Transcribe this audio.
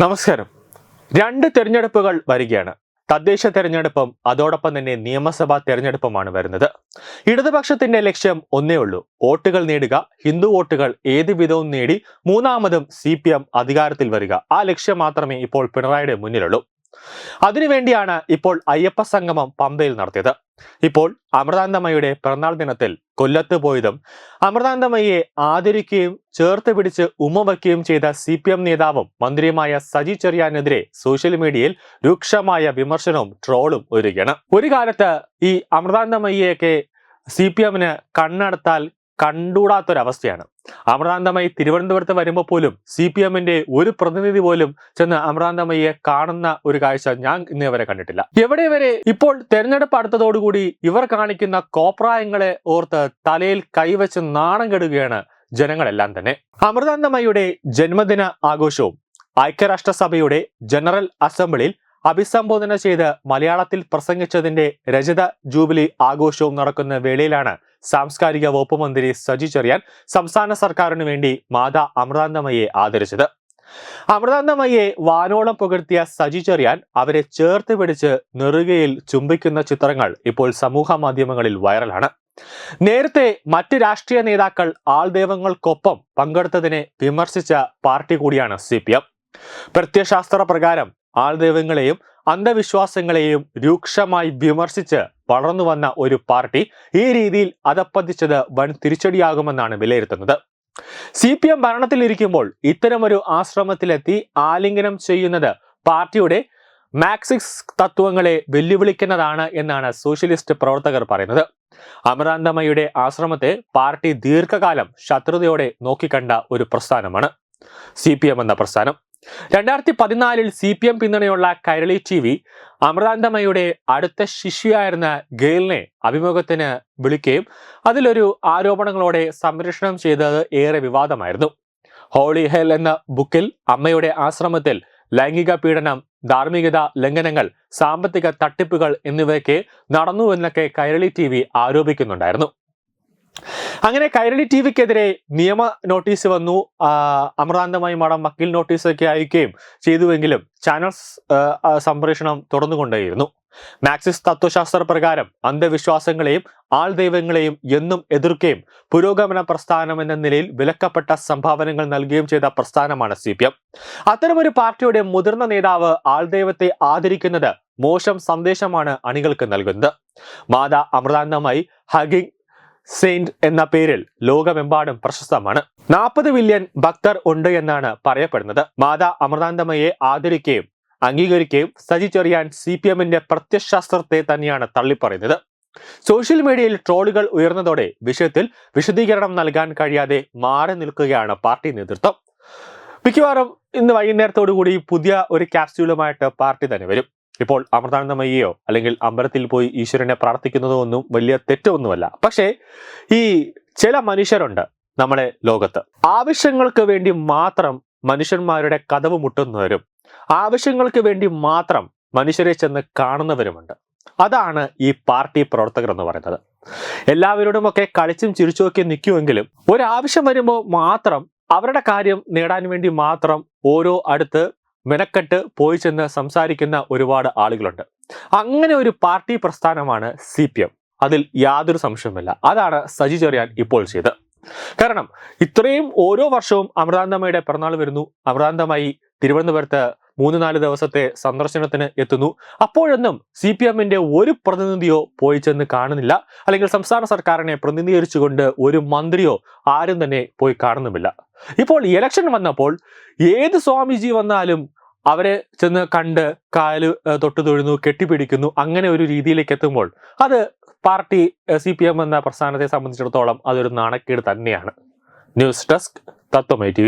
നമസ്കാരം. രണ്ട് തിരഞ്ഞെടുപ്പുകൾ വരികയാണ്. തദ്ദേശ തെരഞ്ഞെടുപ്പും അതോടൊപ്പം തന്നെ നിയമസഭാ തെരഞ്ഞെടുപ്പുമാണ് വരുന്നത്. ഇടതുപക്ഷത്തിന്റെ ലക്ഷ്യം ഒന്നേ ഉള്ളൂ. വോട്ടുകൾ നേടുക. ഹിന്ദു വോട്ടുകൾ ഏത് വിധവും നേടി മൂന്നാമതും സി പി എം അധികാരത്തിൽ വരിക. ആ ലക്ഷ്യം മാത്രമേ ഇപ്പോൾ പിണറായിയുടെ മുന്നിലുള്ളൂ. അതിനുവേണ്ടിയാണ് ഇപ്പോൾ അയ്യപ്പ സംഗമം പമ്പയിൽ നടത്തിയത്. ഇപ്പോൾ അമൃതാന്തമയുടെ പിറന്നാൾ ദിനത്തിൽ കൊല്ലത്ത് പോയതും അമൃതാന്തമയെ ആദരിക്കുകയും ചേർത്ത് പിടിച്ച് ഉമ്മ വയ്ക്കുകയും ചെയ്ത സി പി എം നേതാവും മന്ത്രിയുമായ സജി ചെറിയാനെതിരെ സോഷ്യൽ മീഡിയയിൽ രൂക്ഷമായ വിമർശനവും ട്രോളും ഒരുകയാണ് ഒരു കാലത്ത് ഈ അമൃതാന്തമയ്യയൊക്കെ സി പി എമ്മിന് കണ്ണടത്താൽ കണ്ടൂടാത്തൊരവസ്ഥയാണ് അമൃതാന്തമയി തിരുവനന്തപുരത്ത് വരുമ്പോൾ പോലും സി പി എമ്മിന്റെ ഒരു പ്രതിനിധി പോലും ചെന്ന് അമൃതാന്തമയ്യെ കാണുന്ന ഒരു കാഴ്ച ഞാൻ ഇന്നേവരെ കണ്ടിട്ടില്ല. എവിടെ വരെ? ഇപ്പോൾ തെരഞ്ഞെടുപ്പ് അടുത്തതോടുകൂടി ഇവർ കാണിക്കുന്ന കോപ്രായങ്ങളെ ഓർത്ത് തലയിൽ കൈവച്ച് നാണം കെടുകയാണ് ജനങ്ങളെല്ലാം തന്നെ. അമൃതാന്തമയുടെ ജന്മദിന ആഘോഷവും ഐക്യരാഷ്ട്രസഭയുടെ ജനറൽ അസംബ്ലിയിൽ അഭിസംബോധന ചെയ്ത് മലയാളത്തിൽ പ്രസംഗിച്ചതിന്റെ രജത ജൂബിലി ആഘോഷവും നടക്കുന്ന വേളയിലാണ് സാംസ്കാരിക വകുപ്പ് മന്ത്രി സജി ചെറിയാൻ സംസ്ഥാന സർക്കാരിനു വേണ്ടി മാതാ അമൃതാന്തമയെ ആദരിച്ചത്. അമൃതാന്തമയെ വാനോളം പുകഴ്ത്തിയ സജി ചെറിയാൻ അവരെ ചേർത്ത് പിടിച്ച് നെറുകയിൽ ചുംബിക്കുന്ന ചിത്രങ്ങൾ ഇപ്പോൾ സമൂഹ മാധ്യമങ്ങളിൽ വൈറലാണ്. നേരത്തെ മറ്റ് രാഷ്ട്രീയ നേതാക്കൾ ആൾദൈവങ്ങൾക്കൊപ്പം പങ്കെടുത്തതിനെ വിമർശിച്ച പാർട്ടി കൂടിയാണ് സി പി എം. പ്രത്യശാസ്ത്ര പ്രകാരം ആൾദൈവങ്ങളെയും അന്ധവിശ്വാസങ്ങളെയും രൂക്ഷമായി വിമർശിച്ച് വളർന്നു വന്ന ഒരു പാർട്ടി ഈ രീതിയിൽ അതപ്പതിച്ചത് വൻ തിരിച്ചടിയാകുമെന്നാണ് വിലയിരുത്തുന്നത്. സി പി എം ഭരണത്തിലിരിക്കുമ്പോൾ ഇത്തരമൊരു ആശ്രമത്തിലെത്തി ആലിംഗനം ചെയ്യുന്നത് പാർട്ടിയുടെ മാക്സിക്സ് തത്വങ്ങളെ വെല്ലുവിളിക്കുന്നതാണ് എന്നാണ് സോഷ്യലിസ്റ്റ് പ്രവർത്തകർ പറയുന്നത്. അമരാന്തമയുടെ ആശ്രമത്തെ പാർട്ടി ദീർഘകാലം ശത്രുതയോടെ നോക്കിക്കണ്ട ഒരു പ്രസ്ഥാനമാണ്. സി എന്ന പ്രസ്ഥാനം. രണ്ടായിരത്തി പതിനാലിൽ സി പി എം പിന്തുണയുള്ള കൈരളി ടി വി അമൃതാന്തമയുടെ അടുത്ത ശിശുവായിരുന്ന ഗെയിലിനെ അഭിമുഖത്തിന് വിളിക്കുകയും അതിലൊരു ആരോപണങ്ങളോടെ സംരക്ഷണം ചെയ്തത് ഏറെ വിവാദമായിരുന്നു. ഹോളി ഹെൽ എന്ന ബുക്കിൽ അമ്മയുടെ ആശ്രമത്തിൽ ലൈംഗിക പീഡനം ധാർമ്മികത ലംഘനങ്ങൾ സാമ്പത്തിക തട്ടിപ്പുകൾ എന്നിവയൊക്കെ നടന്നു എന്നൊക്കെ കൈരളി ടി വി ആരോപിക്കുന്നുണ്ടായിരുന്നു. അങ്ങനെ കൈരളി ടി വിക്കെതിരെ നിയമ നോട്ടീസ് വന്നു. അമൃതാന്തമായി മടം വക്കീൽ നോട്ടീസൊക്കെ അയക്കുകയും ചെയ്തുവെങ്കിലും ചാനൽ സംപ്രേഷണം തുടർന്നുകൊണ്ടേയിരുന്നു. മാക്സിസ് തത്വശാസ്ത്ര പ്രകാരം അന്ധവിശ്വാസങ്ങളെയും ആൾ ദൈവങ്ങളെയും എന്നും എതിർക്കുകയും പുരോഗമന പ്രസ്ഥാനം എന്ന നിലയിൽ വിലക്കപ്പെട്ട സംഭാവനകൾ നൽകുകയും ചെയ്ത പ്രസ്ഥാനമാണ് സി പി എം. അത്തരമൊരു പാർട്ടിയുടെ മുതിർന്ന നേതാവ് ആൾദൈവത്തെ ആദരിക്കുന്നത് മോശം സന്ദേശമാണ് അണികൾക്ക് നൽകുന്നത്. മാതാ അമൃതാന്തമായി ഹഗിങ് സെയിന്റ് എന്ന പേരിൽ ലോകമെമ്പാടും പ്രശസ്തമാണ്. നാൽപ്പത് മില്യൺ ഭക്തർ ഉണ്ട് എന്നാണ് പറയപ്പെടുന്നത്. മാതാ അമൃതാന്തമയെ ആദരിക്കുകയും അംഗീകരിക്കുകയും സജി ചെറിയാൻ സി പി എമ്മിന്റെ പ്രത്യശാസ്ത്രത്തെ തന്നെയാണ് തള്ളിപ്പറയുന്നത്. സോഷ്യൽ മീഡിയയിൽ ട്രോളുകൾ ഉയർന്നതോടെ വിഷയത്തിൽ വിശദീകരണം നൽകാൻ കഴിയാതെ മാറി നിൽക്കുകയാണ് പാർട്ടി നേതൃത്വം. മിക്കവാറും ഇന്ന് വൈകുന്നേരത്തോടു കൂടി പുതിയ ഒരു ക്യാപ്സ്യൂളുമായിട്ട് പാർട്ടി തന്നെ വരും. ഇപ്പോൾ അമൃതാനന്ദമയ്യോ അല്ലെങ്കിൽ അമ്പലത്തിൽ പോയി ഈശ്വരനെ പ്രാർത്ഥിക്കുന്നതോ ഒന്നും വലിയ തെറ്റൊന്നുമല്ല. പക്ഷേ ഈ ചില മനുഷ്യരുണ്ട് നമ്മുടെ ലോകത്ത്. ആവശ്യങ്ങൾക്ക് വേണ്ടി മാത്രം മനുഷ്യന്മാരുടെ കഥവ് മുട്ടുന്നവരും ആവശ്യങ്ങൾക്ക് വേണ്ടി മാത്രം മനുഷ്യരെ ചെന്ന് കാണുന്നവരുമുണ്ട്. അതാണ് ഈ പാർട്ടി പ്രവർത്തകർ എന്ന് പറയുന്നത്. എല്ലാവരോടുമൊക്കെ കളിച്ചും ചിരിച്ചുമൊക്കെ നിൽക്കുമെങ്കിലും ഒരാവശ്യം വരുമ്പോൾ മാത്രം അവരുടെ കാര്യം നേടാൻ വേണ്ടി മാത്രം ഓരോ അടുത്ത് മെനക്കെട്ട് പോയി ചെന്ന് സംസാരിക്കുന്ന ഒരുപാട് ആളുകളുണ്ട്. അങ്ങനെ ഒരു പാർട്ടി പ്രസ്ഥാനമാണ് സി പി എം. അതിൽ യാതൊരു സംശയവുമില്ല. അതാണ് സജി ചെറിയാൻ ഇപ്പോൾ ചെയ്ത് കാരണം ഇത്രയും ഓരോ വർഷവും അമൃതാന്തമ്മയുടെ പിറന്നാൾ വരുന്നു. അമൃതാന്തമായി തിരുവനന്തപുരത്ത് മൂന്ന് നാല് ദിവസത്തെ സന്ദർശനത്തിന് എത്തുന്നു. അപ്പോഴൊന്നും സി പി എമ്മിന്റെ ഒരു പ്രതിനിധിയോ പോയി ചെന്ന് കാണുന്നില്ല. അല്ലെങ്കിൽ സംസ്ഥാന സർക്കാരിനെ പ്രതിനിധീകരിച്ചുകൊണ്ട് ഒരു മന്ത്രിയോ ആരും തന്നെ പോയി കാണുന്നുമില്ല. ഇപ്പോൾ ഇലക്ഷൻ വന്നപ്പോൾ ഏത് സ്വാമിജി വന്നാലും അവരെ ചെന്ന് കണ്ട് കാൽ തൊട്ടു തൊഴുന്നു കെട്ടിപ്പിടിക്കുന്നു അങ്ങനെ ഒരു രീതിയിലേക്ക് എത്തുമ്പോൾ അത് പാർട്ടി സി പി എം എന്ന പ്രസ്ഥാനത്തെ സംബന്ധിച്ചിടത്തോളം അതൊരു നാണക്കേട് തന്നെയാണ്. News desk തത്വമേ T